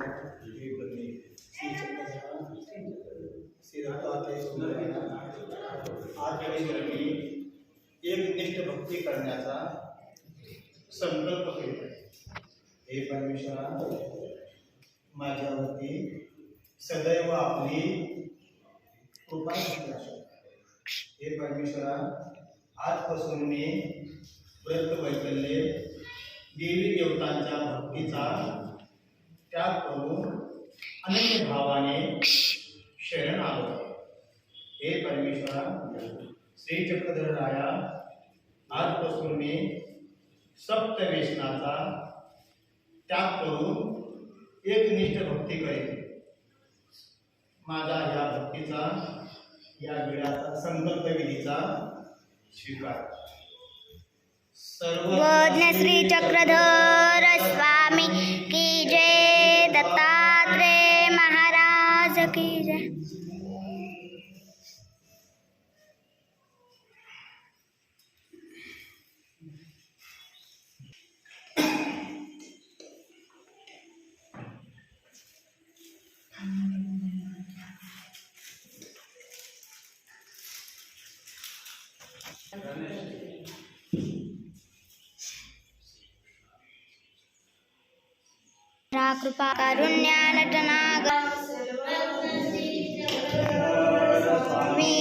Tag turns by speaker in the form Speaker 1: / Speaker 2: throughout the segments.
Speaker 1: हे एकनिष्ठ भक्ती करण्याचा संकल्प केला. हे परमेश्वरा माझ्यावरती सदैव आपली कृपा हे परमेश्वरा आजपासून मी व्रत वैकल्ये देवी देवतांच्या भक्तीचा त्याग करून अनन्य भावाने शरण आलो. हे परमेश्वरा श्री चक्रधर राया आजपासून मी सप्त व्यसनाचा त्याग करून एकनिष्ठ भक्ती करेन. माझा या भक्तीचा या वेळाचा संकल्प विधीचा स्वीकार. सर्व
Speaker 2: श्री चक्रधर कृपा कारुण्या नटनाग। स्वामी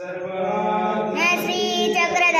Speaker 3: सर्व
Speaker 2: श्री चक्रधर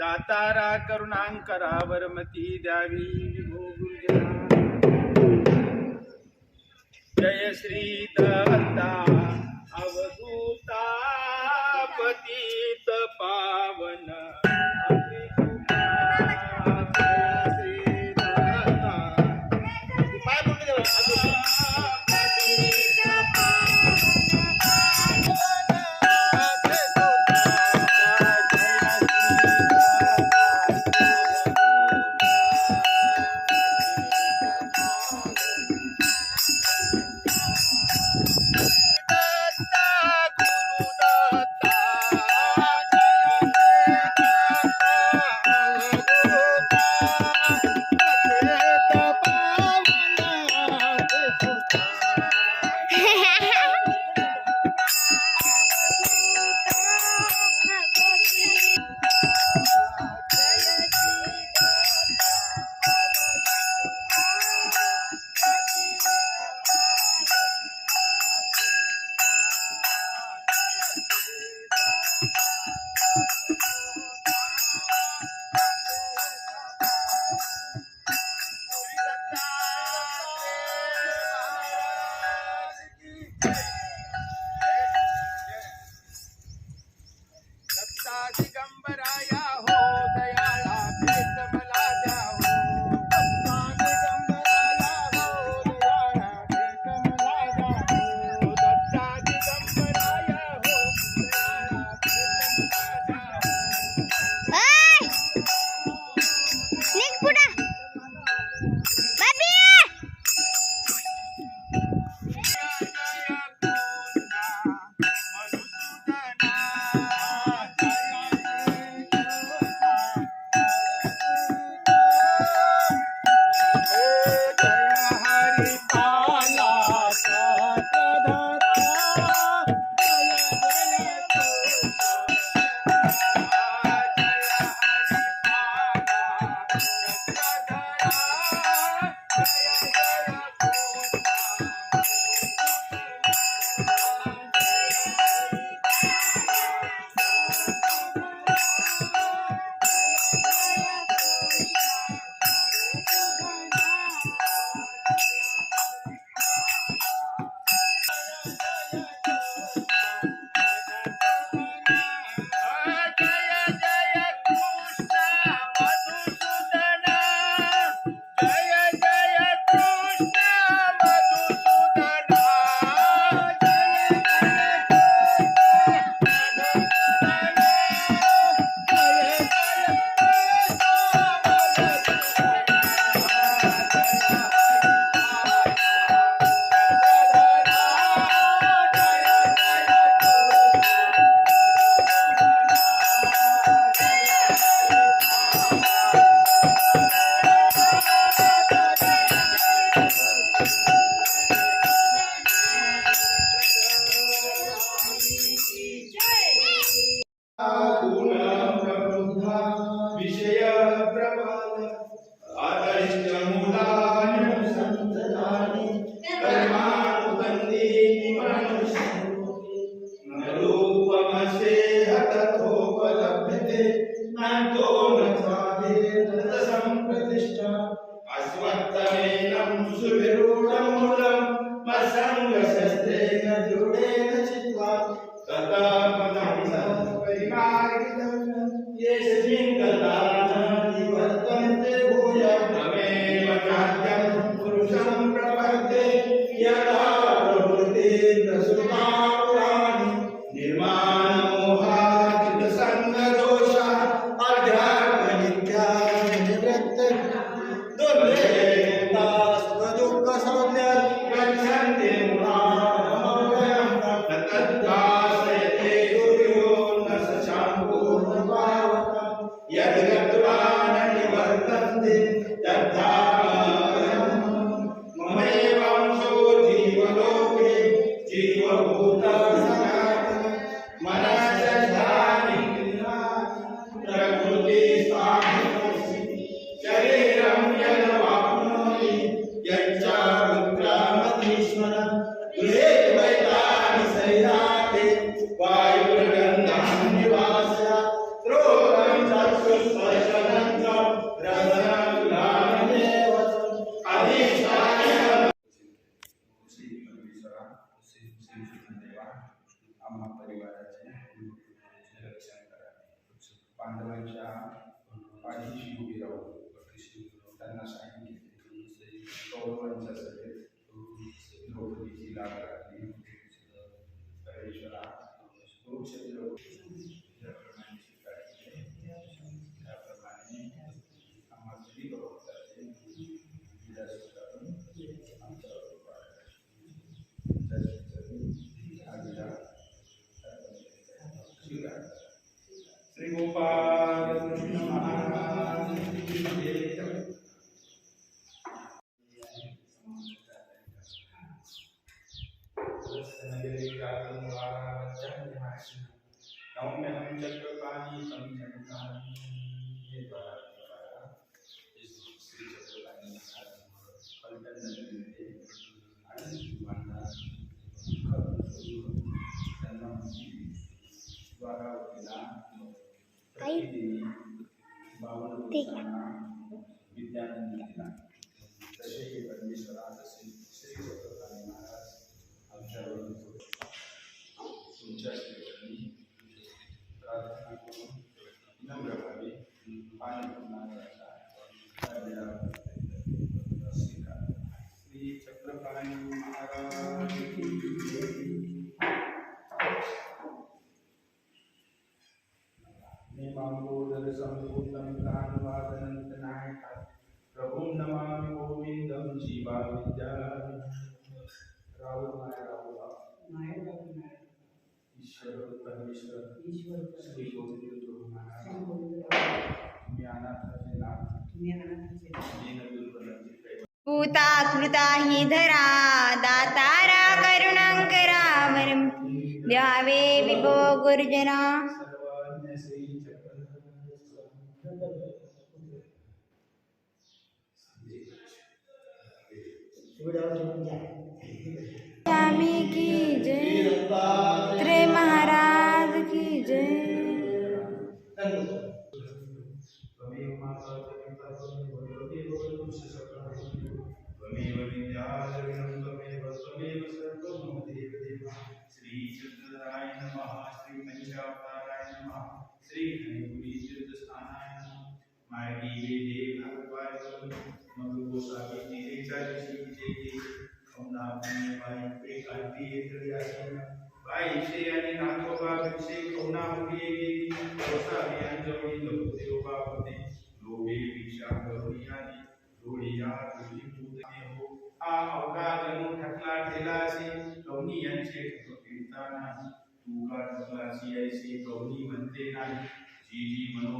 Speaker 3: दातारा करुणांकरा मती द्यावी. जय श्री दत्ता अवधूता पतित पावन.
Speaker 1: संगशस्त्रेण दृढेन चित्वा ततः पदं सत्परिमार्गितम् যে তোমার
Speaker 3: ভোক্তা परमेश्वर ईश्वर
Speaker 2: भूता कृता धरा दातारा करुणांकरा वरम द्यावे विभो गुर्जना। स्वामी की जय। त्रे
Speaker 3: महा धीरे भगवान जी हम को साबित धीरे चाहिए धीरे धीरे हम नाम में भाई एक आदि एक रियासी भाई से यानी नाथो बाप से कोना हुई है ऐसा अभियान जो भी लोग देव बाप ने लोगे विचार करो यानी लोड़िया तुली पूजने हो आ अवकाश नो ठकला ठेला से कौनी अंचे तो पीड़ता नहीं तू का ठकला सी ऐसे कौनी बनते नहीं जी जी मनो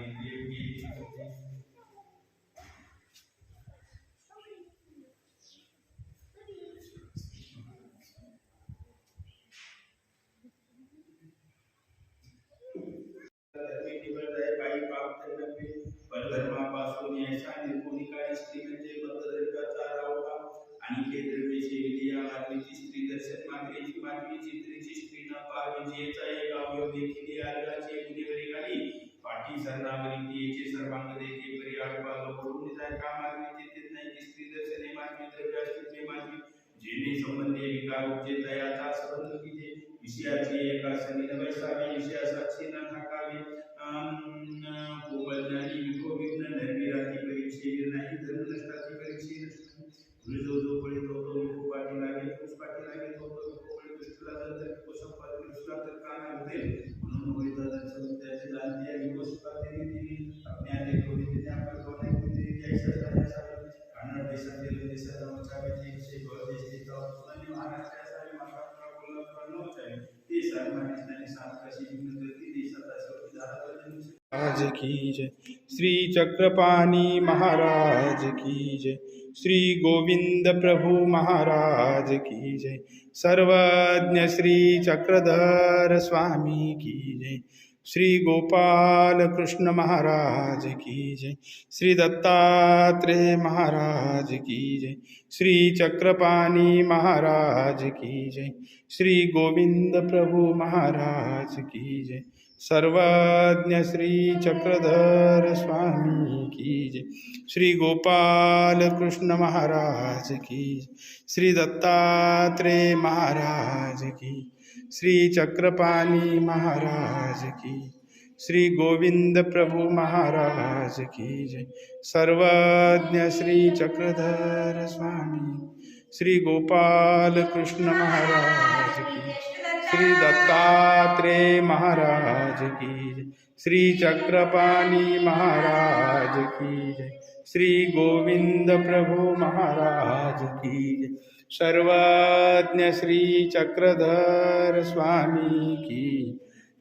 Speaker 3: आडबाग पडून जाय का मागवी ते नाही की स्त्री दर्शने मातवी द्रव्य अस्तित्वे मातवी जेणे संबंधी विकार उपजे तयाचा संबंध किजे विषयाची एका सनी बैसावे विषयासाची न थाकावे कोमलनारी विको विघ्न निर्विराती परीक्षे नाही धन नष्टाची परीक्षे नष्ट जो जो पळे तो तो विको पाठी लागे तोच पाठी लागे तो तो विको पळे कृष्णाला जर तर विको संपाद कृष्णा तर काना होते म्हणून होईता आज की जय। श्री चक्रपाणी महाराज की जय। श्री गोविंद प्रभु महाराज की जय। सर्वज्ञ श्री चक्रधर स्वामी की जय। श्री गोपाल कृष्ण महाराज की जय। श्री दत्तात्रेय महाराज की जय। श्री चक्रपाणी महाराज की जय। श्री गोविंद प्रभु महाराज की जय। सर्वज्ञ श्री चक्रधर स्वामी की जय। श्री गोपाल कृष्ण महाराज की श्री दत्तात्रेय महाराज की श्री चक्रपाणी महाराज की श्री गोविंद प्रभु महाराज की जय। सर्वज्ञ श्री चक्रधर स्वामी, श्री गोपाल कृष्ण महाराज की श्री दत्तात्रेय महाराज की जय। श्री चक्रपाणी महाराज की जय। श्री गोविंद प्रभु महाराज की जय। सर्वज्ञ श्री चक्रधर स्वामी की,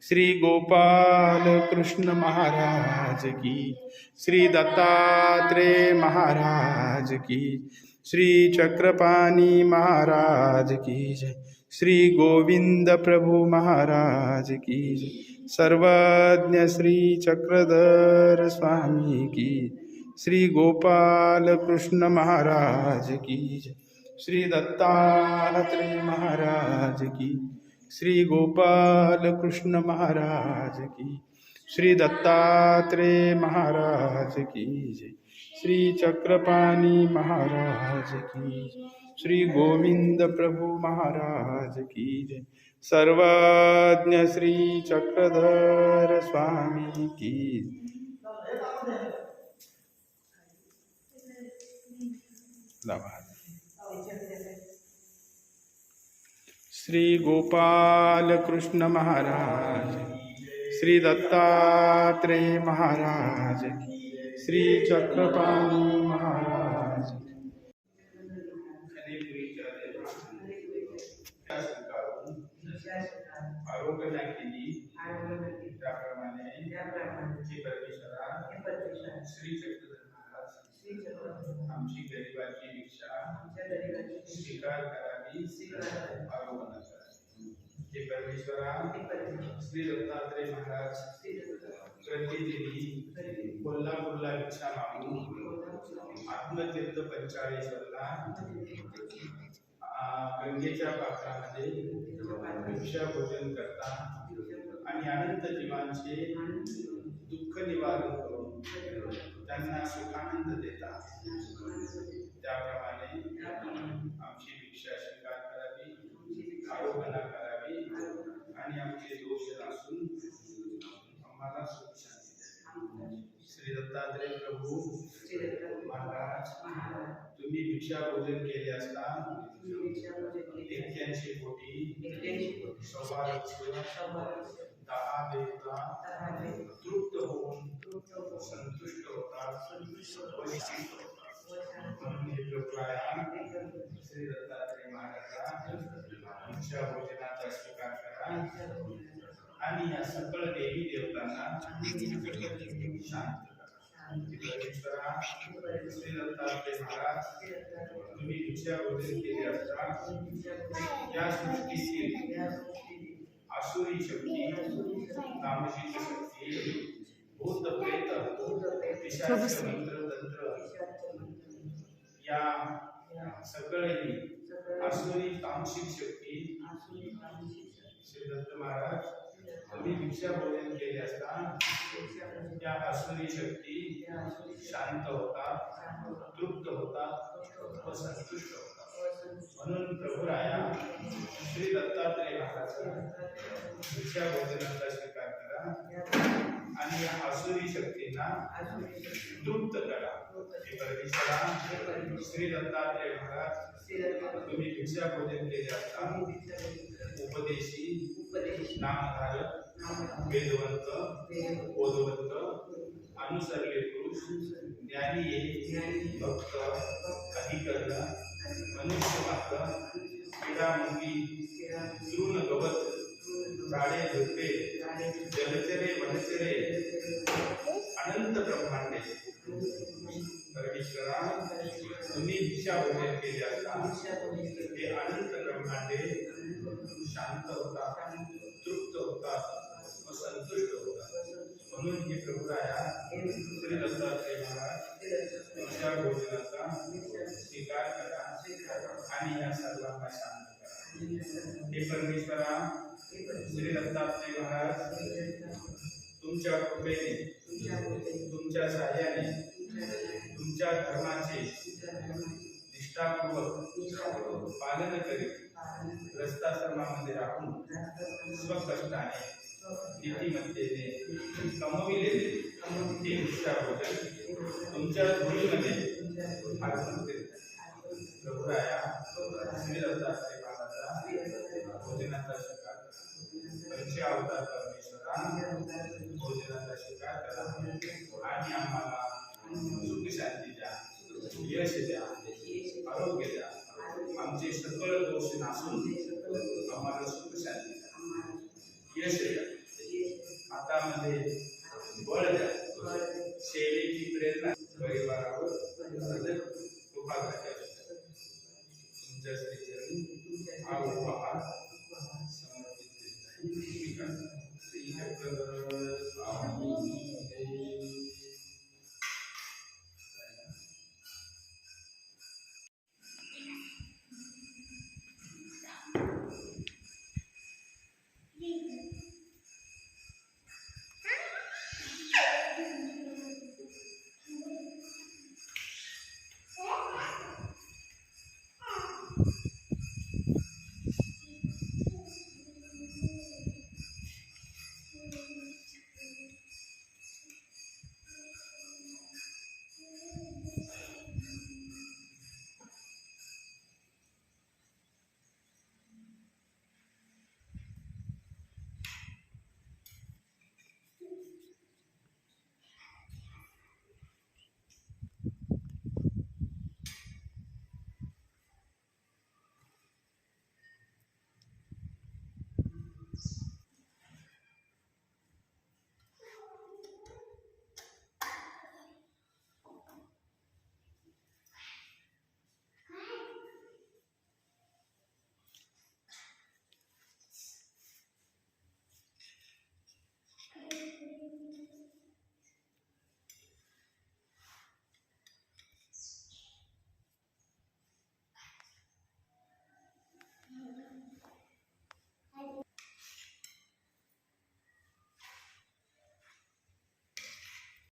Speaker 3: श्री गोपाल कृष्ण महाराज की, श्री दत्तात्रेय महाराज की, श्री चक्रपाणी महाराज की जय, श्री गोविंद प्रभु महाराज की जय, सर्वज्ञ श्री चक्रधर स्वामी की, श्री गोपाल कृष्ण महाराज की जय। श्री दत्तात्रेय महाराज की श्री गोपाल कृष्ण महाराज की श्री दत्तात्रेय महाराज की जय। श्री चक्रपाणी महाराज की श्री गोविंद प्रभु महाराज की जय। सर्वज्ञ श्री चक्रधर स्वामी की लावा. श्री गोपाल कृष्ण महाराज श्री दत्तात्रेय महाराज श्री चक्रपाणी महाराज। श्री दत्तात्रेय महाराज प्रतिदिनी कोल्हापूरला भिक्षा मागून आत्मतीर्थ पंचाळेश्वरला आ, गंगेच्या पात्रामध्ये भिक्षा भोजन करता आणि अनंत जीवांचे दुःख निवारण करून त्यांना सुखानंद देता. त्याप्रमाणे आमची भिक्षा स्वीकार करावी. आरोपणा करावी श्री दत्तात्रय प्रभू महाराज तुम्ही भिक्षा भोजन केले असता। एक्क्याऐंशी कोटी सौभाग्य दहा देवता तृप्त होऊन संतुष्ट होतात। श्री दत्तात्रय महाराजा भिक्षा भोजनाचा स्वीकार करा. आणि या सकळ देवी देवतांना शांत तुम्ही भिक्षा भोजन केले असता या सृष्टीतील आसुरी शक्ती तामसिक शक्ती. भूत प्रेत तंत्र या सकळही आसुरी तामसिक शक्ती. श्री दत्त महाराज तुम्ही भिक्षा भोजन केले असता त्या आसुरी शक्ती. शांत होतात तृप्त होतात व संतुष्ट होतात म्हणून प्रभुराया श्री दत्तात्रय महाराज भिक्षा भोजनाचा स्वीकार करा आणि या आसुरी शक्तींना तृप्त करा. हे परमेश्वरा श्री दत्तात्रय महाराज तुम्ही भिक्षा भोजन केले असता उपदेशी नामधारक वेदवंत बोधवंत अनुसरले पुरुष ज्ञानी भक्त अधिकरण मनुष्य मात्र क्रीडामुखी तृण गवत झाडे झुडपे जलचरे वनचरे अनंत ब्रह्मांडे परमेश्वरा तुम्ही भोजन केले असता हे अनंत ब्रह्मांडे शांत होतात तृप्त होतात व संतुष्ट होतात म्हणून हे प्रभुराया श्री दत्तात्रय महाराज तुमच्या भोजनाचा स्वीकार करा आणि या सर्वांना शांत हे। परमेश्वरा श्री दत्तात्रय महाराज। तुमच्या कृपेने, तुमच्या सहाय्याने तुमच्या धर्माचे निष्ठापूर्वक पालन करीत रस्ताश्रमामध्ये राहून स्वकष्टाने नीतिमत्तेने कमविलेले भिक्षा भोजन तुमच्या धुळीमध्ये प्रभुराया श्री दत्तात्रय महाराजा भोजनाचा स्वीकार करा पंच परमेश्वरा भोजनाचा स्वीकार करा आणि आम्हाला सुख शांती द्या यश द्या आरोग्य द्या आमचे सकळ दोष नासून आम्हाला सुख शांती द्या यश द्या हातामध्ये बळ द्या सेवेची प्रेरणा परिवारावर सदैव कृपा द्या तुमच्या श्रीचरणी हा उपहार